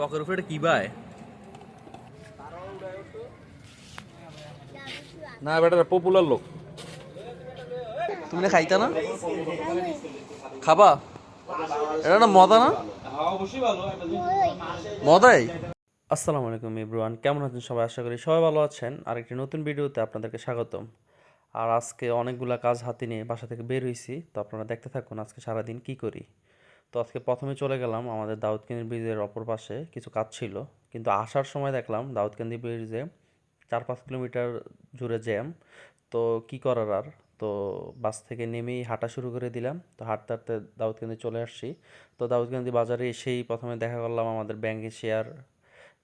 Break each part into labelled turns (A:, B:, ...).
A: টকের উপরে কি বায় না বেটা পপুলার লোক। তুমি না খাইতা না? খাবা? এটা না মজা না? মজাই আসসালামু আলাইকুম ইব্রুয়ান কেমন আছেন সবাই? আশা করি সবাই ভালো আছেন। আর একটি নতুন ভিডিওতে আপনাদেরকে স্বাগতম। আর আজকে অনেকগুলা কাজ হাতে নিয়ে বাসা থেকে বের হয়েছি তো আপনারা দেখতে থাকুন আজকে সারাদিন কি করি। তো আজকে প্রথমে চলে গেলাম আমাদের দাউদকান্দি ব্রিজের অপর পাশে। কিছু কাজ ছিল, কিন্তু আসার সময় দেখলাম দাউদকান্দি ব্রিজে চার পাঁচ কিলোমিটার জুড়ে জ্যাম। তো কি করার আর? তো বাস থেকে নেমেই হাঁটা শুরু করে দিলাম। তো হাঁটতে হাঁটতে দাউদকান্দি চলে আসছি। তো দাউদকান্দি বাজারে এসেই প্রথমে দেখা করলাম আমাদের ব্যাংকে শেয়ার,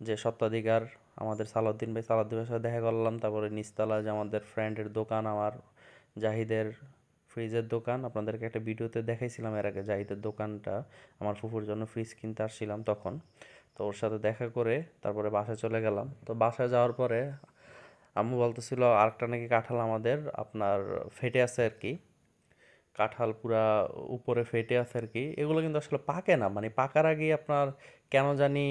A: যে সত্ত্বাধিকার আমাদের সালাউদ্দিন ভাই সালাউদ্দিন ভাইয়ের সাথে দেখা করলাম। তারপরে নিচতলা যে আমাদের ফ্রেন্ডের দোকান, আমার জাহিদের ফ্রিজের দোকান, আপনাদেরকে একটা ভিডিওতে দেখাইছিলাম এর আগে জাহিদের দোকানটা, আমার ফুফুর জন্য ফ্রিজ কিনতে আসছিলাম তখন। তো ওর সাথে দেখা করে তারপরে বাসায় চলে গেলাম। তো বাসায় যাওয়ার পরে আম্মু বলতেছিল, আরেকটা নাকি কাঁঠাল আমাদের, আপনার ফেটে আছে আর কি। কাঁঠাল পুরা উপরে ফেটে আছে আর কি এগুলো কিন্তু আসলে পাকে না মানে পাকার আগে আপনার কেন জানি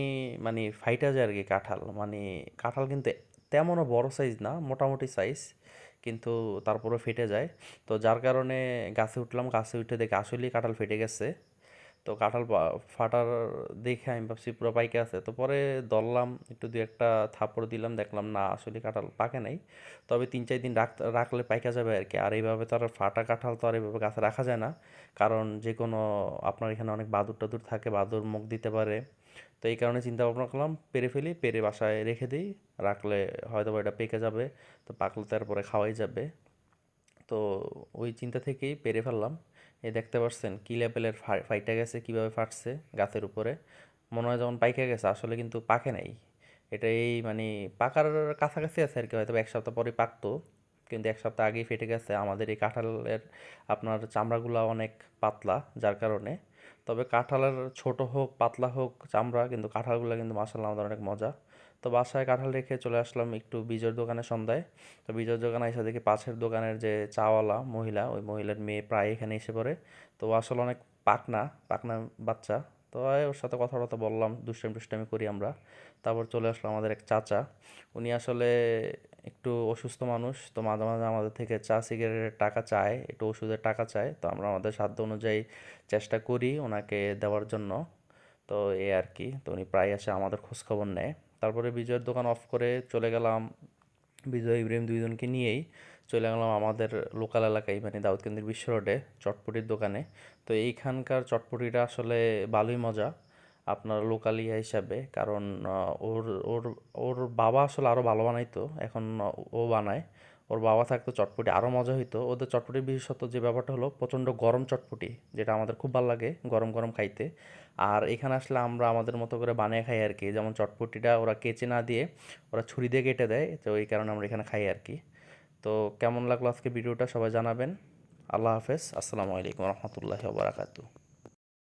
A: মানে ফাইটা যায় আর কি কাঁঠাল। মানে কাঁঠাল কিন্তু তেমনও বড় সাইজ না, মোটামুটি সাইজ কিন্তু তারপরে ফেটে যায়। তো যার কারণে গাছে উঠলাম, গাছে উঠে দেখে আসলেই কাঁঠাল ফেটে গেছে। তো কাঁঠাল ফাটার দেখে আমি ভাবছি পুরো পাইকে আছে। তো পরে দললাম একটু দু একটা থাপড় দিলাম, দেখলাম না, আসলে কাঁঠাল পাকে নাই। তবে তিন চার দিন রাখলে পাইকা যাবে আর কি। আর এইভাবে তো আর ফাটা কাঁঠাল তো আর এইভাবে গাছে রাখা যায় না। কারণ যে কোনো, আপনার এখানে অনেক বাদুর টাদুর থাকে, বাদুর মুখ দিতে পারে। তো এই কারণে চিন্তা ভাবনা করলাম, পেরে ফেলি, পেরে বাসায় রেখে দিই। রাখলে হয়তো এটা পেকে যাবে, তো পাকলে তারপরে খাওয়াই যাবে। তো ওই চিন্তা থেকেই পেরে ফেললাম। এই দেখতে পাচ্ছেন কী লেভেলের ফাইটা গেছে, কীভাবে ফাটছে গাছের উপরে। মনে হয় যেমন পাইকে গেছে, আসলে কিন্তু পাকে নাই। এটা এই মানে পাকার কাছাকাছি আছে আর কি হয়তো এক সপ্তাহ পরে পাকতো। কিন্তু এক সপ্তাহ আগেই ফেটে গেছে। আমাদের এই কাঁঠালের আপনার চামড়াগুলো অনেক পাতলা, যার কারণে। তবে কাঁঠালের ছোট হোক, পাতলা হোক চামড়া, কিন্তু কাঁঠালগুলো কিন্তু মাসাল্লাহ আমাদের অনেক মজা। তো বাসায় কাঁঠাল রেখে চলে আসলাম একটু বীজের দোকানে সন্ধ্যায়। তো বীজের দোকানে এসে দেখি পাশের দোকানের যে চাওয়ালা মহিলা, ওই মহিলার মেয়ে প্রায় এখানে এসে পড়ে। তো আসলে অনেক পাকনা পাকনা বাচ্চা। তো ওর সাথে কথা বললাম, দুষ্টামি টুষ্টামি করি আমরা। তারপর চলে আসলো আমাদের এক চাচা। উনি আসলে একটু অসুস্থ মানুষ, তো মাঝে মাঝে আমাদের থেকে চা, সিগারেটের টাকা চায়, একটু ওষুধের টাকা চায়, তো আমরা আমাদের সাধ্য অনুযায়ী চেষ্টা করি ওনাকে দেওয়ার জন্য। তো এই আর কি, তো উনি প্রায় আসে আমাদের খোঁজখবর নেয়। তারপরে বিজয়ের দোকান অফ করে চলে গেলাম। বিজয়, ইব্রাহিম দুইজনকে নিয়েই চলে গেলাম আমাদের লোকাল এলাকায় মানে দাউদকান্দির বিশ্ব রোডে, চটপটির দোকানে। তো এইখানকার চটপটিটা আসলে ভালোই মজা। আপনার লোকাল ইয়া হিসাবে, কারণ ওর ওর ওর বাবা আসলে আরও ভালো বানাইতো, এখন ও বানায়। ওর বাবা থাকতো চটপটি আরও মজা হইতো। ওদের চটপটি বিশেষত যে ব্যাপারটা হলো, প্রচণ্ড গরম চটপটি, যেটা আমাদের খুব ভালো লাগে গরম গরম খাইতে। আর এখানে আসলে আমরা আমাদের মতো করে বানিয়ে খাই আর কি, যেমন চটপটিটা ওরা কেচে না দিয়ে, ওরা ছুরি দিয়ে কেটে দেয়, তো এই কারণে আমরা এখানে খাই আর কি। তো কেমন লাগল আজকে ভিডিওটা সবাই জানাবেন। আল্লাহ হাফেজ, আসসালামু আলাইকুম রহমতুল্লাহি বারাকাতু